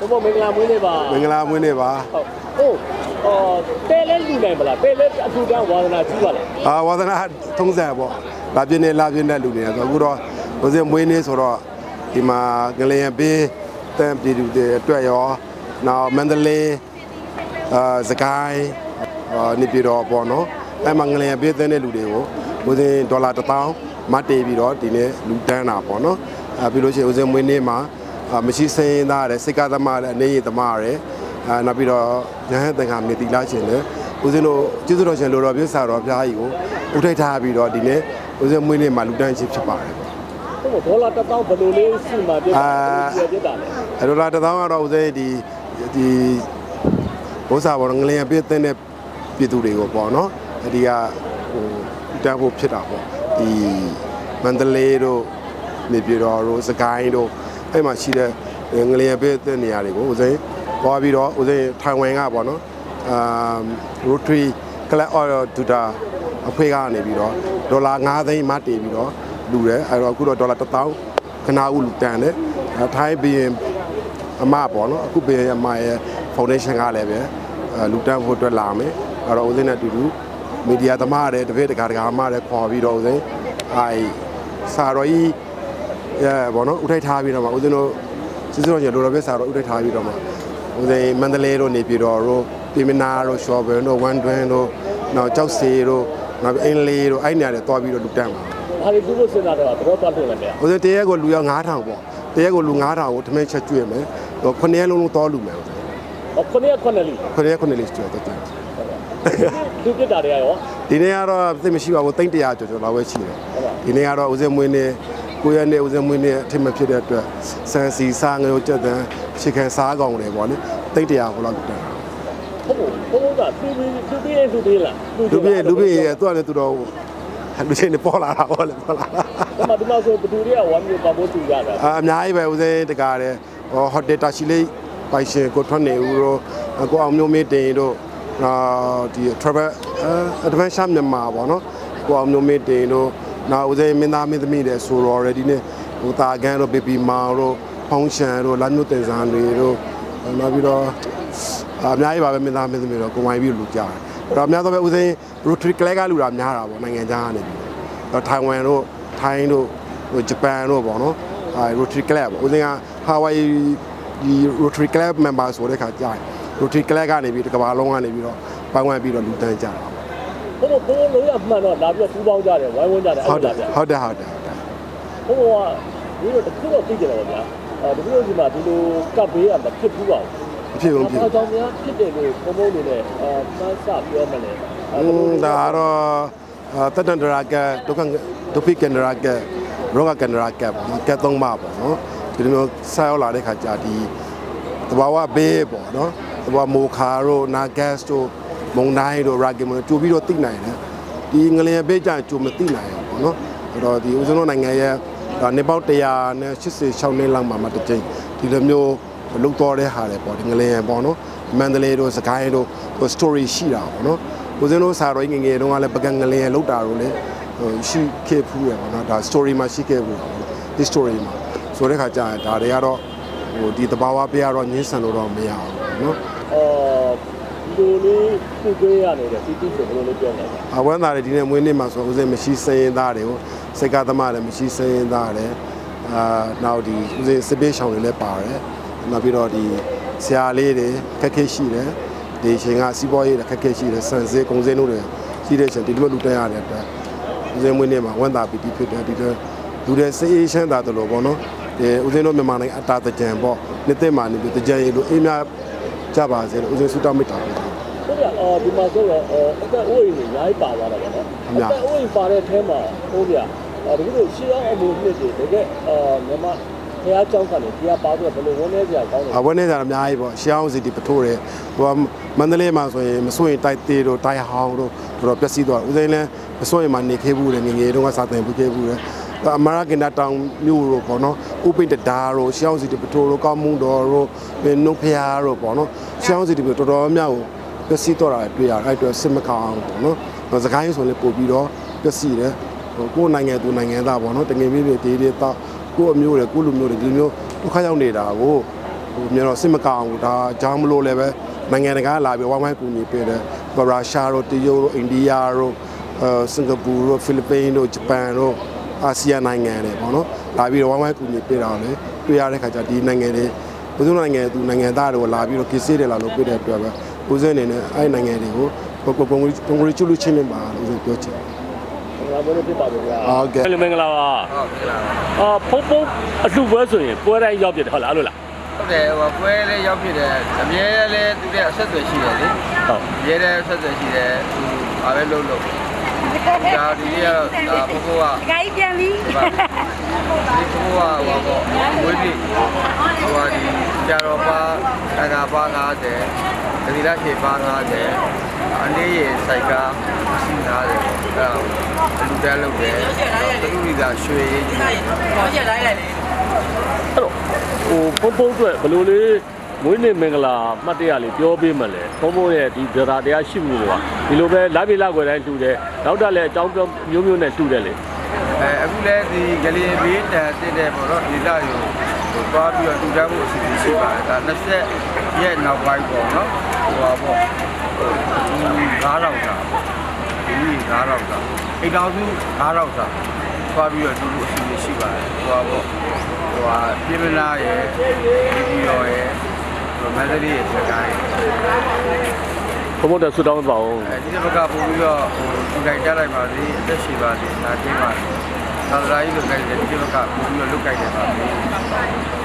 ဘုမမင်္ဂလာမွေးနေ့ပါမင်္ဂလာမွေးနေ့ပါဟုတ်ဟုတ်အော်တဲလဲလူနိုင်မလားတဲလဲအထူးတန်းဝါသနာကြီးပါလားအာဝါသနာ30ပေါ့လာပြင်းနေလာပြင်းတဲ့လူတွေဆိုအခုတော့ဦးစင်မွေးနေ့ဆိုတော့ဒီမှာငလျင်ပေးတန်ပြည်သူတွေအတွက်ရောနောက်မန္တလေးအာစကိုင်းအာနေပြည်တော်ပေါ့နော်အဲ့မှာငလျင်ပေးတဲ့လူတွေကိုဦးစင်ဒေါ်လာ1000မတ်တေးပြီးတော့ဒီနေ့လူတန်းတာပေါ့နော်အာပြီးလို့ရှိရင်ဦးစင်မွေးနေ့မှာအာ မရှိစင်းသားတယ်စိတ်ကသမားတယ်အနေရသမားတယ်အာနောက်ပြီးတော့ညဟန်တန်ခါမြေတီလာရှင်တယ်ဦးစင်တို့ကျေးဇူးတော်ရှင်လိုတော်ပြည့်စာတော်ဘုရားကြီးကိုဥထိတ်ထားပြီးတော့ဒီနေ့ဦးစင်မွေးနေ့မှာလူတန်းခြင်းဖြစ်ပါတယ်ဟုတ်ဒေါ်လာ1000ဘယ်လိုလေးစီမှာပြတာလဲပြတာလဲအဲ့တော့လာတစ်သောင်းကတော့ဦးစင်းဒီဒီဘုရားဘောငလျင်ပြည့်တဲ့ပြည်သူတွေကိုပေါ့နော်အဲ့ဒီကဟိုတန်းဖို့ဖြစ်တာပေါ့ဒီမန္တလေးတို့နေပြည်တော်တို့စကိုင်းတို့ အဲ့မှာရှိတဲ့ငလျင်ပြည့်တဲ့နေရာတွေကိုဦးစင်းသွားပြီးတော့ဦးစင်းထိုင်ဝမ်ကပေါ့နော်အာ Rotary Club of Duta အဖွဲ့ကနေပြီးတော့ဒေါ်လာ9သိန်းမတည်ပြီးတော့လူတယ်အဲ့တော့အခုတော့ဒေါ်လာ1000ခဏဦးလူတန်တယ်အဲထိုင်းဘီရင်အမပေါ့နော်အခုဘီရင်အမရဲ့ foundation ကလည်းပဲအဲလူတန်းဖို့အတွက်လာမယ်အဲ့တော့ဦးစင်းနဲ့အတူတူမီဒီယာသမားတွေတပည့်တကာတကာအမတွေခေါ်ပြီးတော့ဦးစင်းအဲစာရော်ကြီး အဲပေါ့နော်ဥထိုက်ထားပြီးတော့မှဦးစင်းတို့စစ်စစ်တော်ကြီးလိုတော်ပဲစာရော်ဥထိုက်ထားပြီးတော့မှဦးစင်းမန္တလေးတို့နေပြည်တော်တို့ပြည်မနာတို့ရှော့ဘန်တို့ဝန်တွင်းတို့နောက်ကြောက်စီတို့နောက်အင်းလေးတို့အဲ့နေရာတွေတွားပြီးတော့လူတန်းပါဒါလေးသူ့လို့စဉ်းစားတော့သဘောပေါက်တယ်လည်းမရဦးစင်းတရက်ကိုလူရောက်9000ပေါ့တရက်ကိုလူ9000ကိုထမင်းချက်ကျွေးမယ်ဟို9ရက်လုံးလုံးတော်လူမယ်ဦးစင်းဟောခုနှစ်ခုနှစ်လီ9ရက်9လေးကျွေးတော့တယ်သူပြတာတွေကရောဒီနေ့ကတော့သိမရှိပါဘူးတိတ်100ကျော်ကျော်လောက်ပဲရှိတယ်ဒီနေ့ကတော့ဦးစင်းမွေးနေ့ ကိုရက်နေ့ဦးစင်းမွေးနေ့အထင်မဖြစ်တဲ့အတွက်စံစီစားငရုတ်ကြက်တန်းရှီခံစားကောင်တွေပေါ့လေတိတ်100ကိုလောက်တန်းဟုတ်ဘုံကသူပြီးသူပြီးရဲ့သူပြီးလားလူပြည့်လူပြည့်ရဲ့သူကလည်းသူတော်လူချင်းတွေပေါ်လာတာပေါ့လေပေါ်လာတာဒီမှာဒီမှာဆိုဘသူတွေကဝမ်းမျိုးပါဖို့သူရတာအာအများကြီးပဲဦးစင်းတကားတယ်ဟောဟိုတယ်တာရှိလေးပိုင်ရှင်ကိုထွက်နေဦးတို့ကိုအောင်မျိုးမေးတင်တို့အာဒီ travel adventure မြန်မာပေါ့နော်ကိုအောင်မျိုးမေးတင်တို့ နောက်ဦးစင်းမင်းသားမင်းသမီးတွေဆိုတော့ ready နဲ့ဟိုတာကန်တို့ baby မောင်တို့ဖုံးရှန်တို့လမ်းမျိုးတင်စားတွေတို့နောက်ပြီးတော့အများကြီးပါပဲမင်းသားမင်းသမီးတို့ကိုဝိုင်းပြီးလူကြတယ်အဲ့တော့အများသောပဲဦးစင်း rotary club ကလူတာများတာပေါ့နိုင်ငံခြားကနေပြီးတော့ထိုင်ဝမ်တို့ထိုင်းတို့ဟိုဂျပန်တို့ပေါ့နော်အဲ rotary club ပေါ့ဦးစင်းက Hawaii ဒီ rotary club member ဆိုတဲ့ခါကြာရင် rotary club ကနေပြီးတစ်ကမ္ဘာလုံးကနေပြီးတော့ပန်းဝန်းပြီးတော့လူတန်းကြတာ ပေါ့ဘုံဘုံလုံးရမှန်တော့လာပြီးပူးပေါင်းကြတယ်ဝိုင်းဝန်းကြတယ်ဟုတ်တယ်ဗျာဟုတ်တယ်ဟုတ်တယ်ဟုတ်တယ်ဘုံကဒီလိုတစ်ခုတော့သိကြတယ်ဗျာအဲဒီလိုဒီမှာဒီလိုကပ်ဘေးကမဖြစ်ဘူးပါဘူးအဖြစ်ဆုံးဖြစ်အားကြောင့်များဖြစ်တယ်လို့ဘုံဘုံတွေနဲ့အဲစမ်းစပြောမလဲอืมဒါကတော့အာတတန်ဒရာကဒုက္ခဒုပိကန်ဒရာကရောဂကန်ဒရာကပေါ့နော်ကဲသုံးပါပေါ့နော်ဒီလိုမျိုးဆက်ရောက်လာတဲ့ခါကြာဒီတဘာဝဘေးပေါ့နော်တဘာမိုခါတို့နာဂတ်တို့ မုန်တိုင်းတို့ရာဂီမတို့ကြိုပြီးတော့သိနိုင်တယ်ဒီငလျင်ဘေးကြာကြိုမသိနိုင်ဘူးပေါ့နော်အဲ့တော့ဒီဦးဇင်းတို့နိုင်ငံရဲ့ဒါနေပေါက်186နှစ်လောက်မှမှတစ်ကြိမ်ဒီလိုမျိုးလုံတော်တဲ့ဟာတွေပေါ့ဒီငလျင်ပေါ့နော်မန္တလေးတို့စကိုင်းတို့ဟို story ရှိတာပေါ့နော်ဦးဇင်းတို့စာတော်ကြီးငယ်ငယ်တုန်းကလည်းပကံငလင်လောက်တာတို့လည်းဟိုရှိခဲ့ဖူးရပါတော့ဒါ story မှာရှိခဲ့ဘူးပေါ့နော်ဒီ story မှာဆိုတဲ့ခါကျရင်ဒါတွေကတော့ဟိုဒီတဘာဝပြကတော့ညှင်းဆန်လို့တော့မရဘူးပေါ့နော်အော်ဒီ လိုလေးခုသွေးရနေတဲ့စီတီဆိုဘယ်လိုလေးပြောမလဲအဝမ်းသားတွေဒီနေ့မွေးနေ့မှာဆိုဦးဇင်းမရှိစင်းရင်သားတွေကိုစိတ်ကသမားလည်းမရှိစင်းရင်သားတယ်အာနောက်ဒီဦးဇင်းစစ်ပေးရှောင်းတွေလည်းပါတယ်နောက်ပြီးတော့ဒီဆရာလေးတွေခက်ခဲရှိတယ်ဒီရှင်ကစီးပွားရေးခက်ခဲရှိတယ်စံစေးကုန်စည်တို့တွေရှိတဲ့ရှင်ဒီလိုလူတန်းရတဲ့အတွက်ဦးစင်းမွေးနေ့မှာဝန်တာပီတီဖြစ်တယ်ဒီတော့လူတွေစေးအေးချမ်းသာတယ်လို့ပေါ့နော်ဒီဦးစင်းတို့မြန်မာနိုင်ငံအတာတကြံပေါ့နှစ်သက်မှာနေပြီးတကြံရေလို့အေးမြကြပါစေလို့ဦးစင်းဆုတောင်းမိတာပေါ့ ဟုတ်ရအော်ဒီမှာဆိုတော့အော်အသက်အိုးအိမ်တွေအများကြီးပါသွားတာပေါ့နော်အသက်အိုးအိမ်ပါတဲ့အထဲမှာဟုတ်ရအော်ဒီလိုရှေးအောင်အမှုနှစ်တွေတကယ်အော်မြန်မာဘုရားကျောင်းကနေတရားပါတော့ဘယ်လိုဝန်နေကြကောင်းလဲအဝန်းနေတာအများကြီးပေါ့ရှေးအောင်စီတီပထိုးတယ်ဟိုမန္တလေးမှာဆိုရင်မစိုးရင်တိုက်သေးတို့တိုက်ဟောင်းတို့တော်တော်ပျက်စီးသွားဦးစင်းလည်းမစိုးရင်မှနေခဲ့ဘူးလေငငယ်တုန်းကစာသင်ဘူးခဲ့ဘူးလေအမရကင်တာတောင်မြို့တို့ပေါ့နော်ဥပိတ္တဒါတို့ရှေးအောင်စီတီပထိုးတို့ကောင်းမှုတော်တို့နုဖျားတို့ပေါ့နော်ရှေးအောင်စီတီပတော်တော်များကို ပျက်စီးတော့တာတွေ့ရတယ်အဲ့အတွက်စစ်မကောင်းအောင်ပေါ့နော်။စကိုင်းဆိုလည်းပို့ပြီးတော့ပျက်စီးတယ်။ဟိုကိုယ်နိုင်ငံသူနိုင်ငံသားပေါ့နော်။တငယ်မျိုးတွေတေးတေးတော့ကိုယ့်အမျိုးတွေကိုယ့်လူမျိုးတွေဒီမျိုးဒုက္ခရောက်နေတာကိုဟဟိုမြန်တော့စစ်မကောင်းဘူးဒါကြောင့်မလို့လည်းပဲနိုင်ငံတကာလာပြီးဝိုင်းဝိုင်းကူညီပေးတယ်ရုရှားတို့တရုတ်တို့အိန္ဒိယတို့အဲစင်ကာပူတို့ဖိလစ်ပိန်းတို့ဂျပန်တို့အာဆီယံနိုင်ငံတွေပေါ့နော်လာပြီးတော့ဝိုင်းဝိုင်းကူညီပေးတာလေတွေ့ရတဲ့ခါကျဒီနိုင်ငံတွေဘုရားနိုင်ငံသူနိုင်ငံသားတွေကိုလာပြီးတော့ကိစ္စတွေလာလို့ပြတဲ့အတွက်ပဲ ဦးစင်းအနေနဲ့အဲ့နိုင်ငံတွေကိုကိုကိုကိုကိုချူလူချင်းနေပါလို့ပြောချင်ငါတို့ဖြစ်ပါဗျာဟုတ်ကဲ့ဟဲ့မင်္ဂလာပါဟုတ်ကဲ့လားအာဖုံဖုံအလှပွဲဆိုရင်ပွဲတိုင်းရောက်ပြတယ်ဟုတ်လားအဲ့လိုလားဟုတ်တယ်ဟိုပွဲလေးရောက်ဖြစ်တယ်အမြဲလေးသူတဲ့အဆက်အသွယ်ရှိတယ်လေဟုတ်အမြဲတမ်းဆက်သွယ်ရှိတယ်သူဘာပဲလုပ်လို့ဒါဒီနေ့ကတော့ဒါဘဘကဂိုင်းပြန်ပြီဒီဘဘကဟိုပေါ့ဝိလိဟိုဟာဒီကြာတော်ပါတန်ခါပါ90 တတိယရှေပါ90အနေရစိုက်ကစီ90အဲ့ဒါလူတန်းလုပ်တယ်သူတို့ကရွှေရေးကြီးအဲ့တော့ဟိုဖုံဖုံအတွက်ဘယ်လိုလေးမွေးနေ့မင်္ဂလာမှတ်တရလေးပြောပေးမလဲဖုံဖုံရဲ့ဒီဒရာတရားရှိမှုကဒီလိုပဲလာပြီလာွယ်တိုင်းလှူတယ်နောက်တက်လည်းအကြောင်းပြောမျိုးမျိုးနဲ့လှူတယ်လေအဲအခုလည်းဒီကလေးဘေးတန်တက်တဲ့ပေါ့နော်ဒီလာယူဟိုသွားပြီးတော့တူတန်းမှုအစီအစဉ်ရှိပါတယ်ဒါ20ရက်နောက်ပိုင်းပေါ့နော် ဟိုပါပေါ့ဟို9000တာဒီ9000တာအိမ်တော်စု9000တာသွားပြီးတော့တူမှုအစီအစဉ်ရှိပါတယ်ဟိုပါပေါ့ဟိုဟာပြည်မနာရဲ့ဒီရောရဲ့ဟိုမန္တလေးရဲ့စကိုင်းဖုံဖုံတက်ဆူတောင်းပါအောင်အဲဒီဘက်ကပို့ပြီးတော့ဟိုသူကြိုက်ကြလိုက်ပါလေအသက်ရှိပါလေနာကျင်းပါလေသာသနာ့ကြီးလုတ်ကြိုက်တယ်ဒီဘက်ကပို့ပြီးတော့လုတ်ကြိုက်တယ်ပါလေ